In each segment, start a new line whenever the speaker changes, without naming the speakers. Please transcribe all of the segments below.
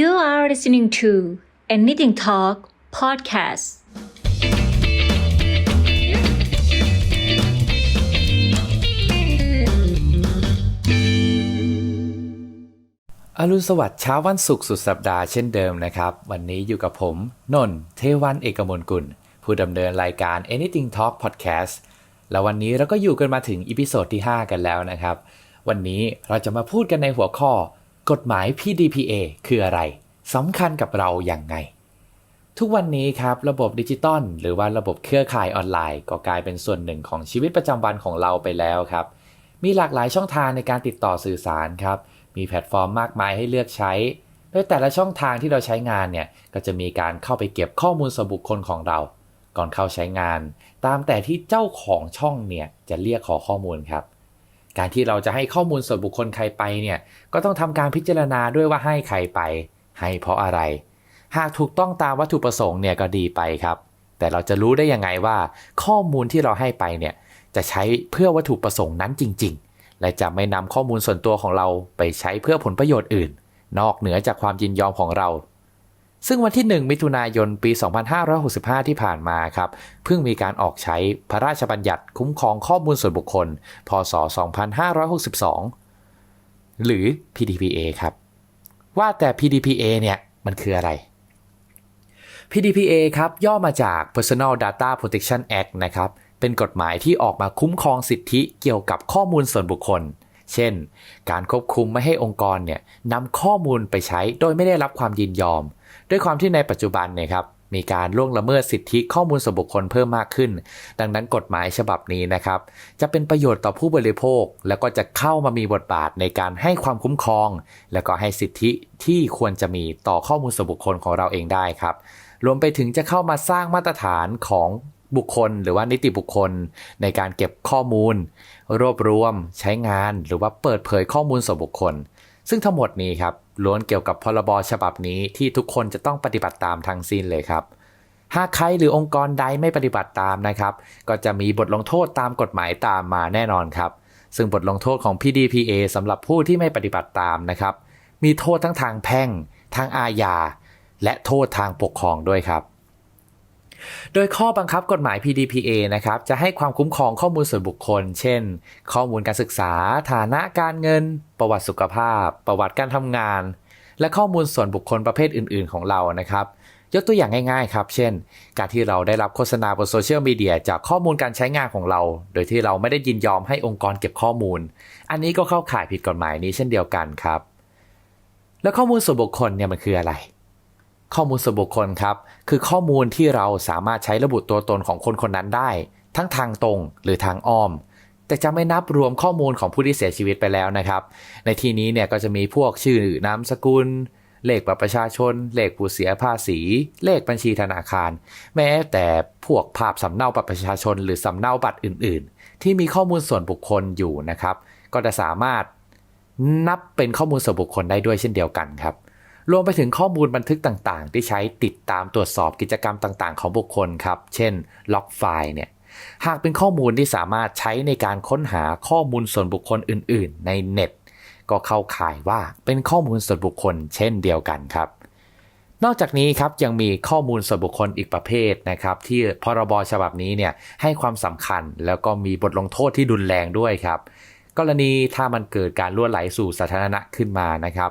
You are listening to Anything Talk podcast.
อรุณสวัสดิ์เช้าวันศุกร์สุดสัปดาห์เช่นเดิมนะครับ วันนี้อยู่กับผมนนทเทวันเอกมลกุล ผู้ดำเนินรายการ Anything Talk Podcast แล้ววันนี้เราก็อยู่กันมาถึงอีพิโซดที่ 5 กันแล้วนะครับ วันนี้เราจะมาพูดกันในหัวข้อ กฎหมาย PDPA คืออะไรสำคัญกับเราอย่างไง ทุกวันนี้ครับระบบดิจิตอลหรือว่าระบบเครือข่ายออนไลน์ ก็กลายเป็นส่วนหนึ่งของชีวิตประจำวันของเราไปแล้วครับ มีหลากหลายช่องทางในการติดต่อสื่อสารครับ มีแพลตฟอร์มมากมายให้เลือกใช้ โดยแต่ละช่องทางที่เราใช้งานเนี่ยก็จะมีการเข้าไปเก็บข้อมูลส่วนบุคคลของเรา ก่อนเข้าใช้งาน ตามแต่ที่เจ้าของช่องเนี่ยจะเรียกขอข้อมูลครับ การที่เราจะให้ข้อมูลส่วนบุคคลใครไปเนี่ยก็ต้องทำการพิจารณาด้วยว่าให้ใครไป ให้เพราะอะไร หากถูกต้องตามวัตถุประสงค์เนี่ยก็ดีไปครับ แต่เราจะรู้ได้ยังไงว่า ข้อมูลที่เราให้ไปเนี่ยจะใช้เพื่อวัตถุประสงค์นั้นจริง ๆ และจะไม่นำข้อมูลส่วนตัวของเราไปใช้เพื่อผลประโยชน์อื่น นอกเหนือจากความยินยอมของเรา ซึ่งวันที่ 1 มิถุนายนปี 2565 ที่ผ่านมาครับ เพิ่งมีการออกใช้พระราชบัญญัติคุ้มครองข้อมูลส่วนบุคคล พศ 2562 หรือ PDPA ครับ ว่าแต่ PDPA เนี่ย มันคืออะไร PDPA ครับ ย่อมาจาก Personal Data Protection Act นะครับ เป็นกฎหมายที่ออกมาคุ้มครองสิทธิเกี่ยวกับข้อมูลส่วนบุคคล เช่น การควบคุมไม่ให้องค์กรเนี่ยนำข้อมูลไปใช้โดยไม่ได้รับความยินยอม ด้วยความที่ในปัจจุบันเนี่ยครับมีการล่วงละเมิดสิทธิข้อมูลส่วนบุคคลเพิ่มมากขึ้น ดังนั้นกฎหมายฉบับนี้นะครับ จะเป็นประโยชน์ต่อผู้บริโภค แล้วก็จะเข้ามามีบทบาทในการให้ความคุ้มครอง แล้วก็ให้สิทธิที่ควรจะมีต่อข้อมูลส่วนบุคคลของเราเองได้ครับ รวมไปถึงจะเข้ามาสร้างมาตรฐานของบุคคล หรือว่านิติบุคคล ในการเก็บข้อมูล รวบรวม ใช้งาน หรือว่าเปิดเผยข้อมูลส่วนบุคคล ซึ่งทั้งหมดนี้ครับล้วนเกี่ยวกับพรบฉบับนี้ที่ทุกคนจะต้องปฏิบัติตามทั้งสิ้นเลยครับ หากใครหรือองค์กรใดไม่ปฏิบัติตามนะครับ ก็จะมีบทลงโทษตามกฎหมายตามมาแน่นอนครับ ซึ่งบทลงโทษของ PDPA สำหรับผู้ที่ไม่ปฏิบัติตามนะครับ มีโทษทั้งทางแพ่ง ทางอาญาและโทษทางปกครองด้วยครับ โดยข้อบังคับกฎหมาย PDPA นะครับ จะให้ความคุ้มครองข้อมูลส่วนบุคคล เช่น ข้อมูลการศึกษา ฐานะการเงิน ประวัติสุขภาพ ประวัติการทำงาน และข้อมูลส่วนบุคคลประเภทอื่น ๆ ของเรานะครับ ยกตัวอย่างง่ายๆ ครับ เช่น การที่เราได้รับโฆษณาบนโซเชียลมีเดียจากข้อมูลการใช้งานของเรา โดยที่เราไม่ได้ยินยอมให้องค์กรเก็บข้อมูล อันนี้ก็เข้าข่ายผิดกฎหมายนี้เช่นเดียวกันครับ แล้วข้อมูลส่วนบุคคลเนี่ยมันคืออะไร ข้อมูลส่วนบุคคลครับ คือข้อมูลที่เราสามารถใช้ระบุตัวตนของคนคนนั้นได้ ทั้งทางตรงหรือทางอ้อม แต่จะไม่นับรวมข้อมูลของผู้ที่เสียชีวิตไปแล้วนะครับ ในที่นี้เนี่ยก็จะมีพวกชื่อนามสกุล เลขบัตรประชาชน เลขผู้เสียภาษี เลขบัญชีธนาคาร แม้แต่พวกภาพสำเนาบัตรประชาชน หรือสำเนาบัตรอื่น ๆ ที่มีข้อมูลส่วนบุคคลอยู่นะครับ ก็จะสามารถนับเป็นข้อมูลส่วนบุคคลได้ด้วยเช่นเดียวกันครับ รวมไปถึงข้อมูลบันทึกต่างๆ ที่ใช้ติดตามตรวจสอบกิจกรรมต่างๆ ของบุคคลครับ เช่นล็อกไฟล์เนี่ย หากเป็นข้อมูลที่สามารถใช้ในการค้นหาข้อมูลส่วนบุคคลอื่น ๆ ในเน็ต ก็เข้าข่ายว่าเป็นข้อมูลส่วนบุคคล เช่นเดียวกันครับ นอกจากนี้ครับยังมีข้อมูลส่วนบุคคลอีกประเภทนะครับ ที่พรบฉบับนี้เนี่ยให้ความสำคัญแล้วก็มีบทลงโทษที่รุนแรงด้วยครับกรณีถ้ามันเกิดการล่วไหลสู่สาธารณะขึ้นมานะครับ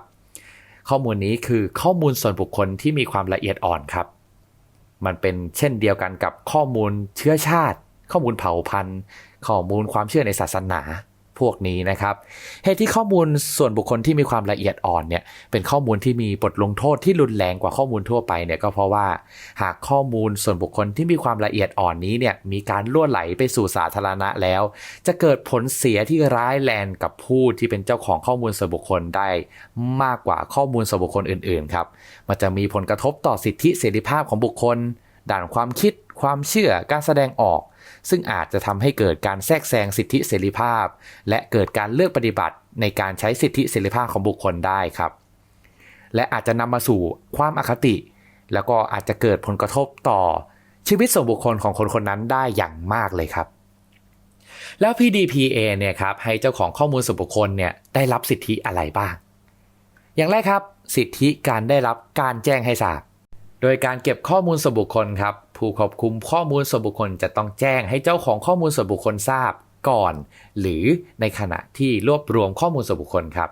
ข้อมูลนี้คือข้อมูลส่วนบุคคลที่มีความละเอียดอ่อนครับ มันเป็นเช่นเดียวกันกับข้อมูลเชื้อชาติ ข้อมูลเผ่าพันธุ์ ข้อมูลความเชื่อในศาสนา พวกนี้นะครับเหตุที่ข้อมูลส่วนบุคคลที่มีความละเอียดอ่อนเนี่ยเป็นข้อมูลที่มีบทลงโทษที่รุนแรงกว่าข้อมูลทั่วไปเนี่ยก็เพราะว่าหากข้อมูลส่วนบุคคลที่มีความละเอียดอ่อนนี้เนี่ยมีการล่วไหลไปสู่สาธารณะแล้ว จะเกิดผลเสียที่ร้ายแรงกับผู้ที่เป็นเจ้าของข้อมูลส่วนบุคคลได้มากกว่าข้อมูลส่วนบุคคลอื่นๆครับมันจะมีผลกระทบต่อสิทธิเสรีภาพของบุคคลด้านความคิด ความเชื่อการแสดงออก ซึ่งอาจจะทำให้เกิดการแทรกแซงสิทธิเสรีภาพ และเกิดการเลือกปฏิบัติในการใช้สิทธิเสรีภาพของบุคคลได้ครับ และอาจจะนำมาสู่ความอคติ แล้วก็อาจจะเกิดผลกระทบต่อชีวิตส่วนบุคคลของคนคนนั้นได้อย่างมากเลยครับ แล้ว PDPA เนี่ยครับให้เจ้าของข้อมูลส่วนบุคคลเนี่ยได้รับสิทธิอะไรบ้าง อย่างแรกครับ สิทธิการได้รับการแจ้งให้ทราบ โดยการเก็บข้อมูลส่วนบุคคลครับ ผู้ควบคุมข้อมูลส่วนบุคคลจะต้องแจ้งให้เจ้าของข้อมูลส่วนบุคคลทราบก่อน หรือในขณะที่รวบรวมข้อมูลส่วนบุคคลครับ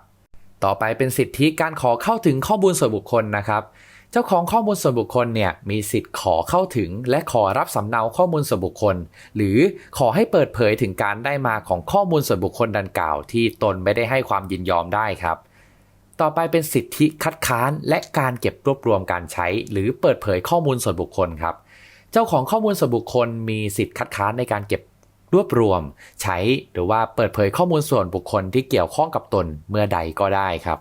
ต่อไปเป็นสิทธิการขอเข้าถึงข้อมูลส่วนบุคคลนะครับ เจ้าของข้อมูลส่วนบุคคลเนี่ยมีสิทธิ์ขอเข้าถึง และขอรับสำเนาข้อมูลส่วนบุคคล หรือขอให้เปิดเผยถึงการได้มาของข้อมูลส่วนบุคคลดังกล่าว ที่ตนไม่ได้ให้ความยินยอมได้ครับต่อไปเป็นสิทธิคัดค้านและการเก็บรวบรวมการใช้ หรือเปิดเผยข้อมูลส่วนบุคคลครับ เจ้าของข้อมูลส่วนบุคคลมีสิทธิ์คัดค้านในการเก็บรวบรวม ใช้หรือว่าเปิดเผยข้อมูลส่วนบุคคลที่เกี่ยวข้องกับตนเมื่อใดก็ได้ครับ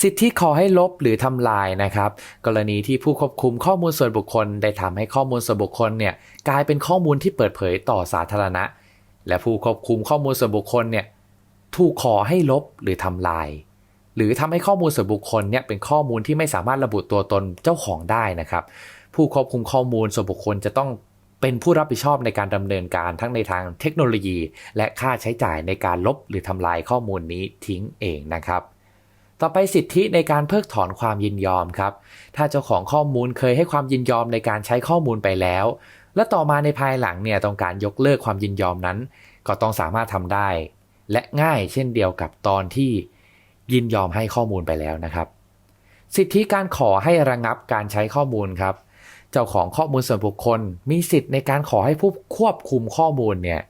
สิทธิขอให้ลบหรือทำลายนะครับ กรณีที่ผู้ควบคุมข้อมูลส่วนบุคคล ได้ทำให้ข้อมูลส่วนบุคคลเนี่ยกลายเป็นข้อมูลที่เปิดเผยต่อสาธารณะ และผู้ควบคุมข้อมูลส่วนบุคคลเนี่ยถูกขอให้ลบหรือทำลาย หรือทำให้ข้อมูลส่วนบุคคลเนี่ยเป็นข้อมูลที่ไม่สามารถระบุตัวตนเจ้าของได้นะครับ ผู้ควบคุมข้อมูลส่วนบุคคลจะต้องเป็นผู้รับผิดชอบในการดำเนินการทั้งในทางเทคโนโลยี และค่าใช้จ่ายในการลบหรือทำลายข้อมูลนี้ทิ้งเองนะครับ ต่อไปสิทธิในการเพิกถอนความยินยอมครับ ถ้าเจ้าของข้อมูลเคยให้ความยินยอมในการใช้ข้อมูลไปแล้ว และต่อมาในภายหลังเนี่ยต้องการยกเลิกความยินยอมนั้น ก็ต้องสามารถทำได้ และง่ายเช่นเดียวกับตอนที่ยินยอมให้ข้อมูลไปแล้วนะครับ สิทธิการขอให้ระงับการใช้ข้อมูลครับ เจ้าของข้อมูลส่วนบุคคล มีสิทธิ์ในการขอให้ผู้ควบคุมข้อมูลเนี่ย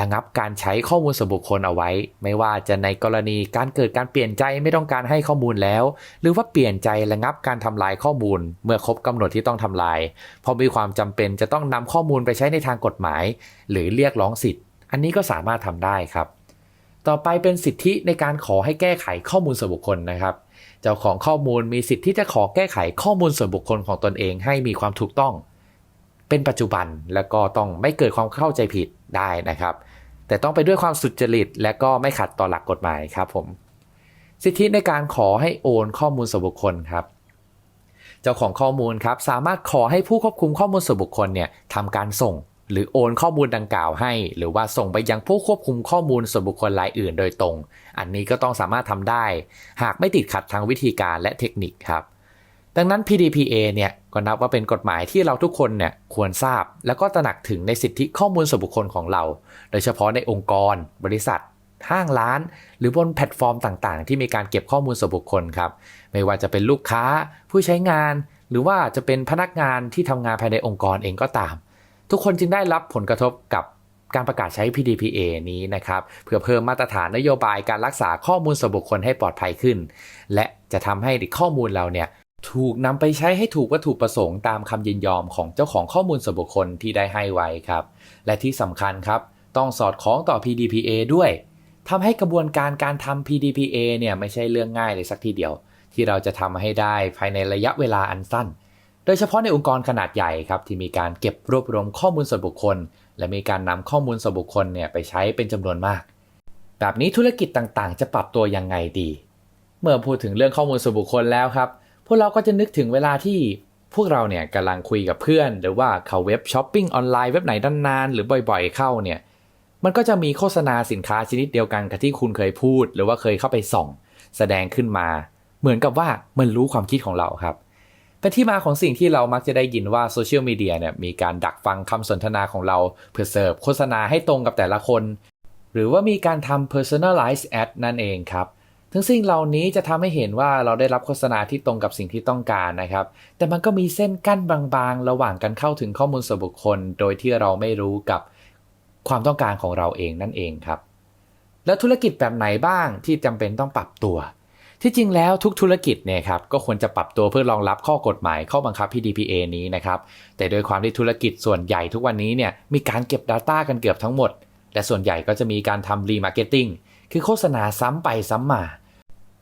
ระงับการใช้ข้อมูลส่วนบุคคลเอาไว้ ไม่ว่าจะในกรณีการเกิดการเปลี่ยนใจไม่ต้องการให้ข้อมูลแล้ว หรือว่าเปลี่ยนใจระงับการทำลายข้อมูล เมื่อครบกำหนดที่ต้องทำลายพราะมีความจำเป็นจะต้องนำข้อมูลไปใช้ในทางกฎหมาย หรือเรียกร้องสิทธิ์ อันนี้ก็สามารถทำได้ครับ ต่อไปเป็นสิทธิในการขอให้แก้ไขข้อมูลส่วนบุคคลนะครับ เจ้าของข้อมูลมีสิทธิที่จะขอแก้ไขข้อมูลส่วนบุคคลของตนเองให้มีความถูกต้อง เป็นปัจจุบันแล้วก็ต้องไม่เกิดความเข้าใจผิดได้นะครับ แต่ต้องไปด้วยความสุจริต และก็ไม่ขัดต่อหลักกฎหมายครับผมสิทธิในการขอให้โอนข้อมูลส่วนบุคคลครับ เจ้าของข้อมูลครับสามารถขอให้ผู้ควบคุมข้อมูลส่วนบุคคลเนี่ยทำการส่ง หรือโอนข้อมูลดังกล่าวให้ หรือว่าส่งไปยังผู้ควบคุมข้อมูลส่วนบุคคลรายอื่นโดยตรง อันนี้ก็ต้องสามารถทำได้ หากไม่ติดขัดทางวิธีการและเทคนิคครับ ดังนั้น PDPA เนี่ยก็นับว่าเป็นกฎหมายที่เราทุกคนเนี่ยควรทราบ แล้วก็ตระหนักถึงในสิทธิข้อมูลส่วนบุคคลของเรา โดยเฉพาะในองค์กร บริษัท ห้างร้าน หรือบนแพลตฟอร์มต่างๆ ที่มีการเก็บข้อมูลส่วนบุคคลครับ ไม่ว่าจะเป็นลูกค้า ผู้ใช้งาน หรือว่าจะเป็นพนักงานที่ทำงานภายในองค์กรเองก็ตาม ทุกคนจึงได้รับผลกระทบกับการประกาศใช้ PDPA นี้นะครับ เพื่อเพิ่มมาตรฐานนโยบายการรักษาข้อมูลส่วนบุคคลให้ปลอดภัยขึ้น และจะทำให้ข้อมูลเราเนี่ยถูกนำไปใช้ให้ถูกวัตถุประสงค์ตามคำยินยอมของเจ้าของข้อมูลส่วนบุคคลที่ได้ให้ไว้ครับ และที่สำคัญครับ ต้องสอดคล้องต่อ PDPA ด้วยทำให้กระบวนการการทำ PDPA เนี่ยไม่ใช่เรื่องง่ายเลยสักทีเดียว ที่เราจะทำให้ได้ภายในระยะเวลาอันสั้น โดยเฉพาะในองค์กรขนาดใหญ่ครับที่มีการเก็บรวบรวมข้อมูลส่วนบุคคล และมีการนำข้อมูลส่วนบุคคลเนี่ยไปใช้เป็นจำนวนมาก แบบนี้ธุรกิจต่างๆ จะปรับตัวยังไงดี เมื่อพูดถึงเรื่องข้อมูลส่วนบุคคลแล้วครับ พวกเราก็จะนึกถึงเวลาที่พวกเราเนี่ยกำลังคุยกับเพื่อน หรือว่าเข้าเว็บช้อปปิ้งออนไลน์เว็บไหนนานๆหรือบ่อยๆ เข้าเนี่ยมันก็จะมีโฆษณาสินค้าชนิดเดียวกันกับที่คุณเคยพูด หรือว่าเคยเข้าไปส่อง แสดงขึ้นมา เหมือนกับว่ามันรู้ความคิดของเราครับ เป็นที่มาของสิ่งที่เรามักจะได้ยินว่าโซเชียลมีเดียเนี่ยมีการดักฟังคำสนทนาของเราเพื่อเสิร์ฟโฆษณาให้ตรงกับแต่ละคน หรือว่ามีการทำ personalized ad นั่นเองครับทั้งสิ่งเหล่านี้จะทำให้เห็นว่าเราได้รับโฆษณาที่ตรงกับสิ่งที่ต้องการนะครับ แต่มันก็มีเส้นกั้นบางๆ ระหว่างการเข้าถึงข้อมูลส่วนบุคคล โดยที่เราไม่รู้กับความต้องการของเราเองนั่นเองครับ แล้วธุรกิจแบบไหนบ้างที่จำเป็นต้องปรับตัว ที่จริงแล้วทุกธุรกิจเนี่ยครับก็ควรจะปรับตัวเพื่อรองรับข้อกฎหมายข้อบังคับ PDPA นี้นะครับ แต่โดยความที่ธุรกิจส่วนใหญ่ทุกวันนี้เนี่ยมีการเก็บ Data กันเกือบทั้งหมด และส่วนใหญ่ก็จะมีการทำรีมาร์เก็ตติ้งคือโฆษณาซ้ำไปซ้ำมา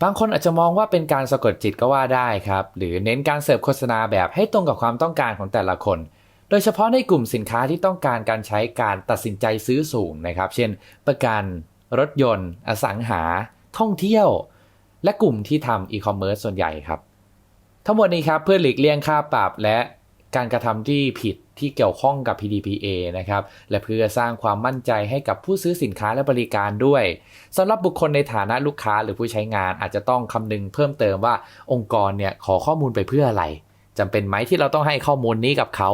บางคนอาจจะมองว่าเป็นการสะกดจิตก็ว่าได้ครับ หรือเน้นการเสิร์ฟโฆษณาแบบให้ตรงกับความต้องการของแต่ละคน โดยเฉพาะในกลุ่มสินค้าที่ต้องการการใช้การตัดสินใจซื้อสูงนะครับ เช่น ประกัน รถยนต์ อสังหา ท่องเที่ยว และกลุ่มที่ทำอีคอมเมิร์ซส่วนใหญ่ครับ ทั้งหมดนี้ครับเพื่อหลีกเลี่ยงค่าปรับและการกระทำที่ผิดที่เกี่ยวข้องกับ PDPA นะครับ และเพื่อสร้างความมั่นใจให้กับผู้ซื้อสินค้าและบริการด้วยสำหรับบุคคลในฐานะลูกค้าหรือผู้ใช้งานอาจจะต้องคำนึงเพิ่มเติมว่าองค์กรเนี่ยขอข้อมูลไปเพื่ออะไรจำเป็นไหมที่เราต้องให้ข้อมูลนี้กับเขา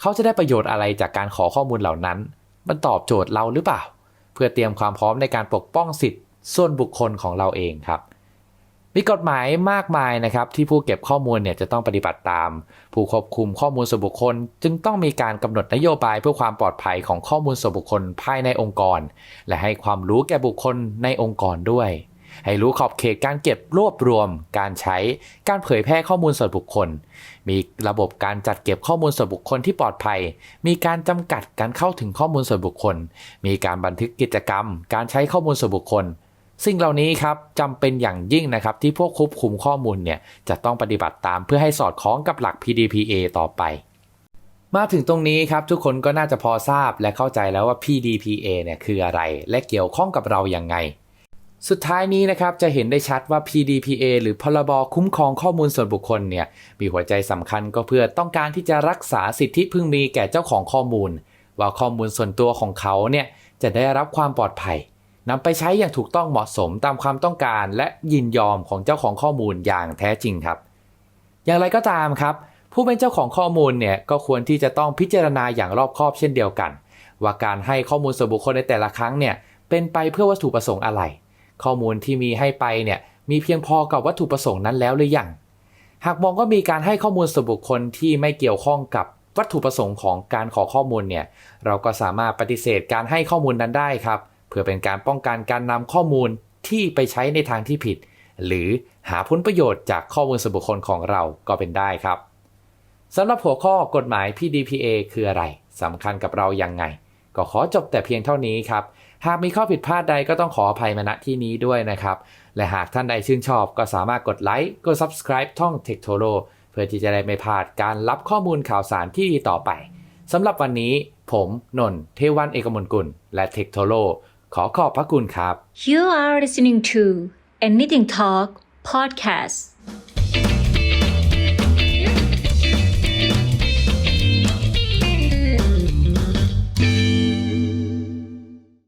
เขาจะได้ประโยชน์อะไรจากการขอข้อมูลเหล่านั้น มันตอบโจทย์เราหรือเปล่า เพื่อเตรียมความพร้อมในการปกป้องสิทธิ์ ส่วนบุคคลของเราเองครับ มีกฎหมายมากมายนะครับที่ผู้เก็บข้อมูลเนี่ยจะต้องปฏิบัติตาม ผู้ควบคุมข้อมูลส่วนบุคคล จึงต้องมีการกำหนดนโยบายเพื่อความปลอดภัยของข้อมูลส่วนบุคคลภายในองค์กร และให้ความรู้แก่บุคคลในองค์กรด้วย ให้รู้ขอบเขตการเก็บรวบรวม การใช้การเผยแพร่ข้อมูลส่วนบุคคล มีระบบการจัดเก็บข้อมูลส่วนบุคคลที่ปลอดภัย มีการจำกัดการเข้าถึงข้อมูลส่วนบุคคล มีการบันทึกกิจกรรม การใช้ข้อมูลส่วนบุคคล สิ่งเหล่านี้ครับจำเป็นอย่างยิ่งนะครับที่พวกควบคุมข้อมูลเนี่ยจะต้องปฏิบัติตามเพื่อให้สอดคล้องกับหลัก PDPA ต่อไป มาถึงตรงนี้ครับทุกคนก็น่าจะพอทราบและเข้าใจแล้วว่า PDPA เนี่ยคืออะไรและเกี่ยวข้องกับเราอย่างไง สุดท้ายนี้นะครับจะเห็นได้ชัดว่า PDPA หรือพรบคุ้มครองข้อมูลส่วนบุคคลเนี่ยมีหัวใจสำคัญก็เพื่อต้องการที่จะรักษาสิทธิพึงมีแก่เจ้าของข้อมูล ว่าข้อมูลส่วนตัวของเขาเนี่ยจะได้รับความปลอดภัย นำไปใช้อย่างถูกต้องเหมาะสมตามความต้องการและยินยอมของเจ้าของข้อมูลอย่างแท้จริงครับ อย่างไรก็ตามครับ ผู้เป็นเจ้าของข้อมูลเนี่ยก็ควรที่จะต้องพิจารณาอย่างรอบคอบเช่นเดียวกัน ว่าการให้ข้อมูลส่วนบุคคลในแต่ละครั้งเนี่ยเป็นไปเพื่อวัตถุประสงค์อะไร ข้อมูลที่มีให้ไปเนี่ยมีเพียงพอกับวัตถุประสงค์นั้นแล้วหรือยัง หากมองว่ามีการให้ข้อมูลส่วนบุคคลที่ไม่เกี่ยวข้องกับวัตถุประสงค์ของการขอข้อมูลเนี่ยเราก็สามารถปฏิเสธการให้ข้อมูลนั้นได้ครับ เพื่อเป็นการป้องกันการนำข้อมูลที่ไปใช้ในทางที่ผิด หรือหาผลประโยชน์จากข้อมูลส่วนบุคคลของเราก็เป็นได้ครับสำหรับหัวข้อกฎหมาย PDPA คืออะไรสำคัญกับเรายังไง ก็ขอจบแต่เพียงเท่านี้ครับ หากมีข้อผิดพลาดใดก็ต้องขออภัยมาณที่นี้ด้วยนะครับ และหากท่านใดชื่นชอบก็สามารถกดไลค์กด subscribe ท่อง t e c h t o l o เพื่อที่จะได้ไม่พลาดการรับข้อมูลข่าวสารที่ดีต่อไปสำหรับวันนี้ ผมนนท์เทวันเอกมลกุล และ t e c h t o l o ขอขอบพระคุณครับ
You are listening to Anything Talk podcast